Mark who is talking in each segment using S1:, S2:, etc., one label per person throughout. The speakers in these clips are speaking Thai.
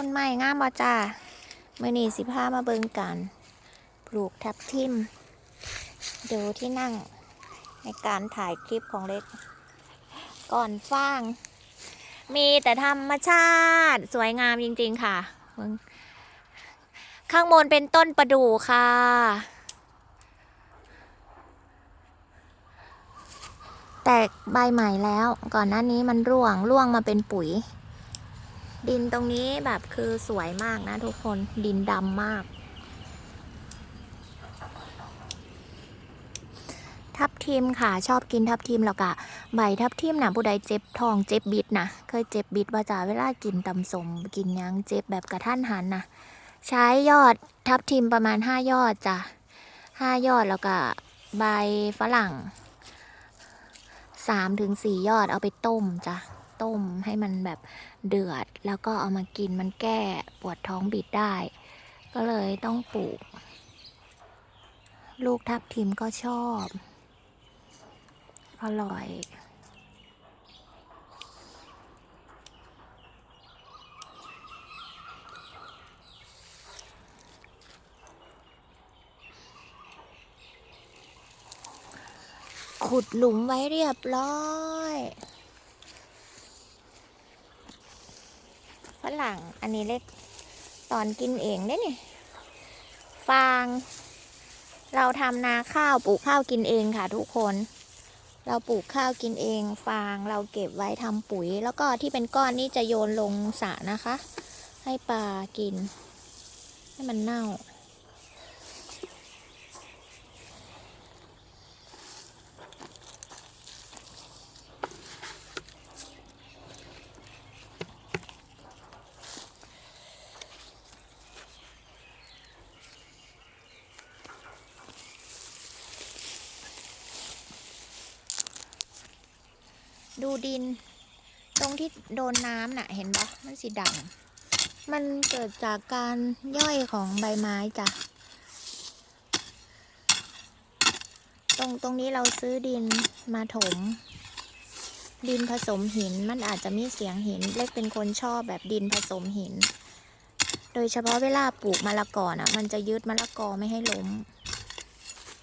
S1: ต้นไม้งามบ่จ้ามื่อนี้สิพามาเบิ่งกันปลูกทับทิม ดูที่นั่งในการถ่ายคลิปของเล็ก ก่อนฟาง มีแต่ธรรมชาติ สวยงามจริง ๆ ค่ะเบิ่งข้างบนเป็นต้นประดู่ค่ะ แตกใบใหม่แล้ว ก่อนหน้านี้มันร่วงร่วงมาเป็นปุ๋ย ดินตรงนี้แบบคือสวยมากนะทุกคนดินดำมาก ทับทิมค่ะ ชอบกินทับทิมแล้วก็ใบทับทิมนะผู้ใดเจ็บทองเจ็บบิดนะเคยเจ็บบิดว่าจะเวลากินตำสมกินยังเจ็บแบบกระท่านหันนะใช้ยอดทับทิมประมาณห้ายอดจ้ะห้ายอดแล้วก็ใบฝรั่งสามถึงสี่ยอดเอาไปต้มจ้ะ ต้มให้มันแบบเดือด แล้วก็เอามากินมันแก้ปวดท้องบิดได้ ก็เลยต้องปลูก ลูกทับทิมก็ชอบอร่อยขุดหลุมไว้เรียบร้อย ฝ รั่ง อันนี้เล็กตอนกินเองได้นี่ฟาง เราทำนาข้าวปลูกข้าวกินเองค่ะทุกคน เราปลูกข้าวกินเอง ฟางเราเก็บไว้ทำปุ๋ย แล้วก็ที่เป็นก้อนนี่จะโยนลงสระนะคะ ให้ปลากิน ให้มันเน่า ดูดิน ตรงที่โดนน้ำน่ะ เห็นปะมันสีดำมันเกิดจากการย่อยของใบไม้จ้ะ ตรงตรงนี้เราซื้อดินมาถม ดินผสมหินมันอาจจะมีเสียงหิน เล็กเป็นคนชอบแบบดินผสมหิน โดยเฉพาะเวลาปลูกมะละกอน่ะ มันจะยึดมะละกอไม่ให้ล้ม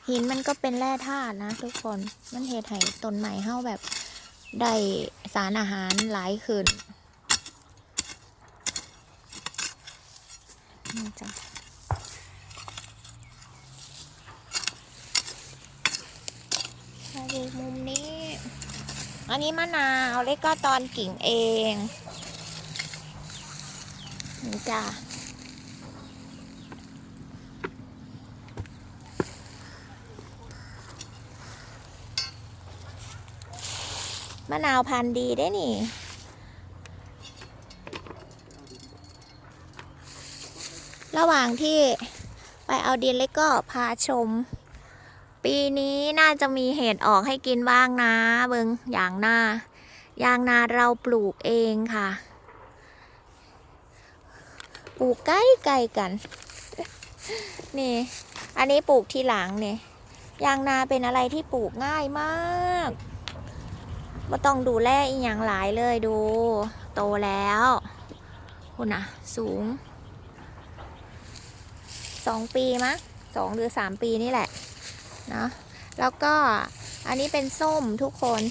S1: หินมันก็เป็นแร่ธาตุนะทุกคน มันเหตุให้ต้นไม้เฮาแบบ ได้สารอาหารหลายขึ้นนี่จ้ะมาดูมุมนี้ อันนี้มะนาวเล็กก็ตอนกิ่งเอง นี่จ้ะ มะนาวพันธุ์ดีได้นี่ ระหว่างที่ไปเอาดินเล็กก็พาชม ปีนี้น่าจะมีเห็ดออกให้กินบ้างนะเบิงอย่างหน้ายางนาเราปลูกเองค่ะ ปลูกใกล้ๆกัน นี่ อันนี้ปลูกทีหลังเนี่ย ยางนาเป็นอะไรที่ปลูกง่ายมาก ไม่ต้องดูแลอีกอย่างหลายเลยดู โตแล้วคุณนะสูงสองปีมะสองหรือสามปีนี่แหละเนาะแล้วก็อันนี้เป็นส้มทุกคน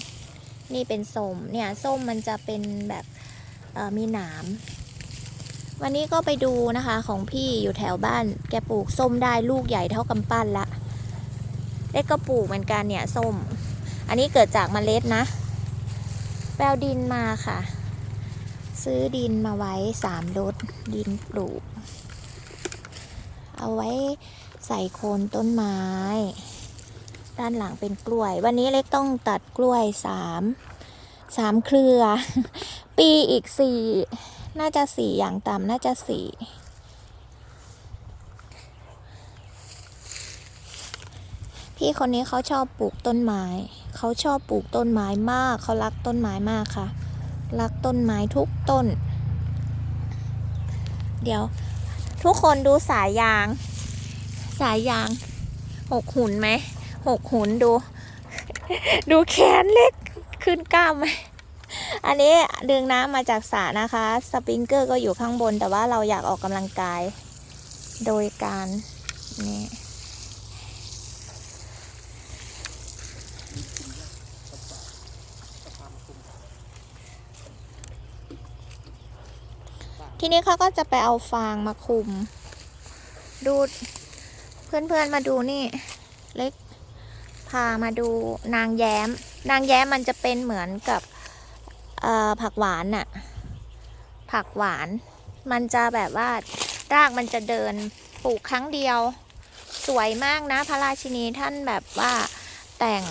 S1: นี่เป็นส้มเนี่ยส้มมันจะเป็นแบบมีหนามวันนี้ก็ไปดูนะคะของพี่อยู่แถวบ้าน แกปลูกส้มได้ลูกใหญ่เท่ากำปั้นละเล็กก็ปลูกเหมือนกันเนี่ยส้ม อันนี้เกิดจากเมล็ดนะ แปลดินมาค่ะ ซื้อดินมาไว้สามรถดินปลูก เอาไว้ใส่โคนต้นไม้ ด้านหลังเป็นกล้วย วันนี้เล็กต้องตัดกล้วยสามสามเครือ ปีอีกสี่น่าจะสี่อย่างต่ำน่าจะสี่พี่คนนี้เขาชอบปลูกต้นไม้ เขาชอบปลูกต้นไม้มาก เขารักต้นไม้มากค่ะ รักต้นไม้ทุกต้น เดี๋ยว ทุกคนดูสายยาง สายยางหกหุ่นไหมหกหุ่นดู ดูแขนเล็กขึ้นกล้ามไหมอันนี้ดึงน้ำมาจากสระนะคะ สปริงเกอร์ก็อยู่ข้างบน แต่ว่าเราอยากออกกำลังกาย โดยการนี่ ทีนี้เขาก็จะไปเอาฟางมาคุม ดูเพื่อนๆมาดูนี่เล็กพามาดูนางแย้ม นางแย้มมันจะเป็นเหมือนกับผักหวานน่ะ ผักหวาน มันจะแบบว่ารากมันจะเดินปลูกครั้งเดียว สวยมากนะ พระราชินีท่านแบบว่าแต่ง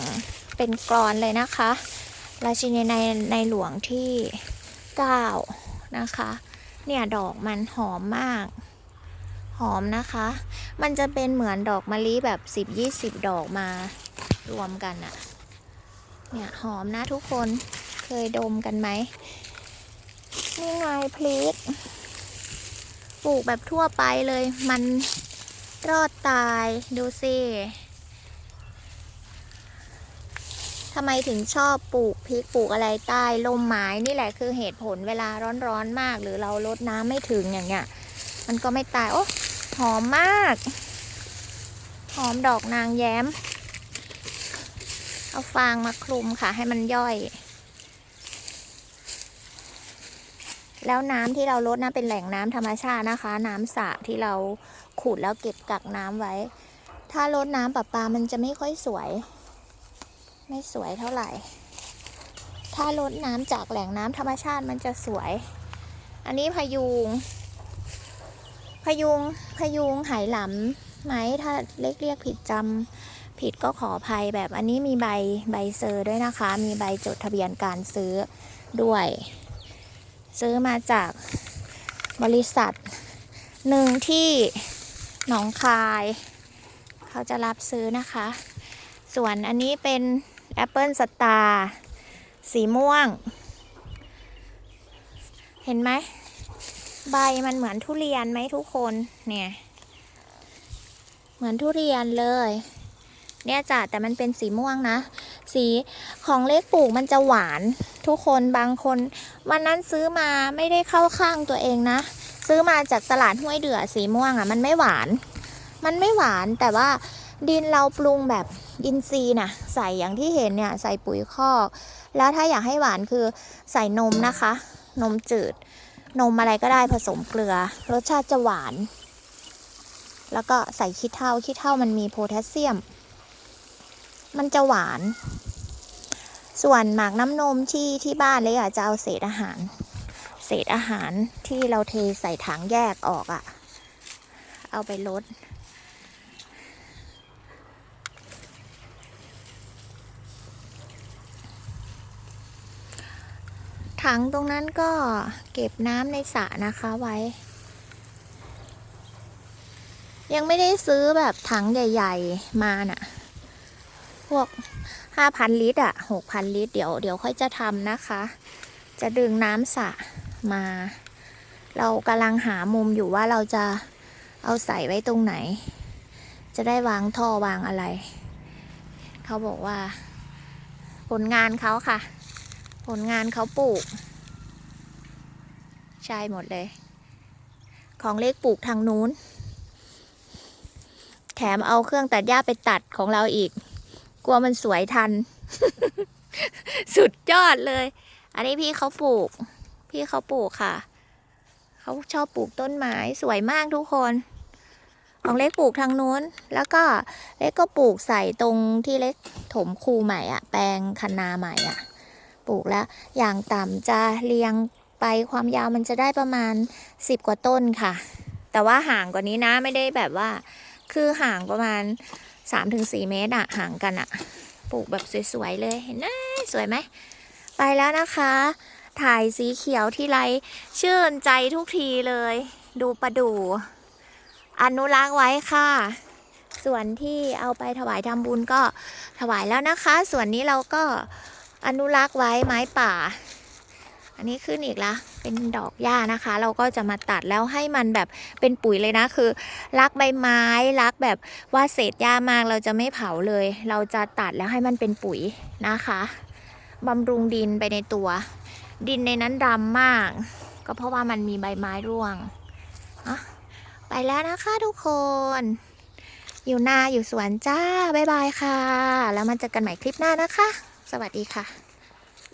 S1: เป็นกรอนเลยนะคะ ราชินีในในหลวงที่ 9 นะคะ เนี่ยดอกมันหอมมาก หอมนะคะ มันจะเป็นเหมือนดอกมะลิแบบ10-20ดอกมารวมกันอะเนี่ยหอมนะทุกคนเคยดมกันไหมนี่ไงพลิกปลูกแบบทั่วไปเลย มันรอดตายดูสิ ทำไมถึงชอบปลูกพริกปลูกอะไรใต้ร่มไม้นี่แหละคือเหตุผลเวลาร้อนๆมาก หรือเราลดน้ำไม่ถึงอย่างเงี้ย มันก็ไม่ตาย โอ้หอมมาก หอมดอกนางแย้ม เอาฟางมาคลุมค่ะ ให้มันย่อย แล้วน้ำที่เราลดนะเป็นแหล่งน้ำธรรมชาตินะคะ น้ำสระที่เราขุดแล้วเก็บกักน้ำไว้ ถ้าลดน้ำประปามันจะไม่ค่อยสวย ไม่สวยเท่าไหร่ ถ้าลดน้ำจากแหล่งน้ำธรรมชาติมันจะสวย อันนี้พยูงพยุงพยุงไหหลำไหมถ้าเล็กเรียกผิดจำผิดก็ขออภัยแบบอันนี้มีใบใบเซอร์ด้วยนะคะ มีใบจดทะเบียนการซื้อด้วย ซื้อมาจากบริษัทหนึ่งที่หนองคาย เขาจะรับซื้อนะคะ ส่วนอันนี้เป็น แอปเปิลสตาร์สีม่วง เห็นไหม ใบมันเหมือนทุเรียนไหมทุกคนเนี่ย เหมือนทุเรียนเลย เนี่ยจ้ะแต่มันเป็นสีม่วงนะ สีของเล็กปลูกมันจะหวาน ทุกคนบางคน วันนั้นซื้อมาไม่ได้เข้าข้างตัวเองนะ ซื้อมาจากตลาดห้วยเดือสีม่วงอะ่ะ มันไม่หวาน มันไม่หวานแต่ว่าดินเราปรุงแบบ อินทรีย์น่ะใส่อย่างที่เห็นเนี่ยใส่ปุ๋ยคอก แล้วถ้าอยากให้หวานคือใส่นมนะคะ นมจืด นมอะไรก็ได้ผสมเกลือ รสชาติจะหวาน แล้วก็ใส่ขี้เถ้าขี้เถ้ามันมีโพแทสเซียม มันจะหวาน ส่วนหมากน้ำนมที่ที่บ้านเลยอะจะเอาเศษอาหาร เศษอาหารที่เราเทใส่ถังแยกออกอะ เอาไปลด ถังตรงนั้นก็เก็บน้ำในสระนะคะไว้ ยังไม่ได้ซื้อแบบถังใหญ่ ๆ มาน่ะ พวก5,000ลิตรอะ6,000ลิตร เดี๋ยวเดี๋ยวค่อยจะทำนะคะ จะดึงน้ำสระมา เรากำลังหามุมอยู่ว่าเราจะเอาใส่ไว้ตรงไหน จะได้วางท่อวางอะไร เขาบอกว่า ผลงานเขาค่ะ ผลงานเขาปลูก ใช่หมดเลย ของเล็กปลูกทางนู้น แถมเอาเครื่องตัดหญ้าไปตัดของเราอีก กลัวมันสวยทัน สุดยอดเลย อันนี้พี่เขาปลูก พี่เขาปลูกค่ะ เขาชอบปลูกต้นไม้สวยมากทุกคนของเล็กปลูกทางนู้น แล้วก็เล็กก็ปลูกใส่ตรงที่เล็กถมคูใหม่อะแปลงคันนาใหม่อะ ปลูกแล้ว อย่างต่ำจะเรียงไปความยาวมันจะได้ประมาณสิบกว่าต้นค่ะ แต่ว่าห่างกว่านี้นะไม่ได้แบบว่า คือห่างประมาณ 3-4 เมตรอะห่างกันอะปลูกแบบสวยๆเลยเห็นไหมสวยไหมไปแล้วนะคะ ถ่ายสีเขียวที่ไรชื่นใจทุกทีเลย ดูประดู่อนุรักษ์ไว้ค่ะ ส่วนที่เอาไปถวายทำบุญก็ถวายแล้วนะคะ ส่วนนี้เราก็ อนุรักษ์ไว้ไม้ป่า อันนี้ขึ้นอีกละเป็นดอกหญ้านะคะ เราก็จะมาตัดแล้วให้มันแบบเป็นปุ๋ยเลยนะคือ รักใบไม้รักแบบว่าเศษหญ้ามากเราจะไม่เผาเลย เราจะตัดแล้วให้มันเป็นปุ๋ยนะคะบำรุงดินไปในตัว ดินในนั้นดำมาก ก็เพราะว่ามันมีใบไม้ร่วงอะไปแล้วนะคะทุกคน อยู่นาอยู่สวนจ้า บ๊ายบายค่ะ แล้วมาเจอกันใหม่คลิปหน้านะคะ สวัสดีค่ะ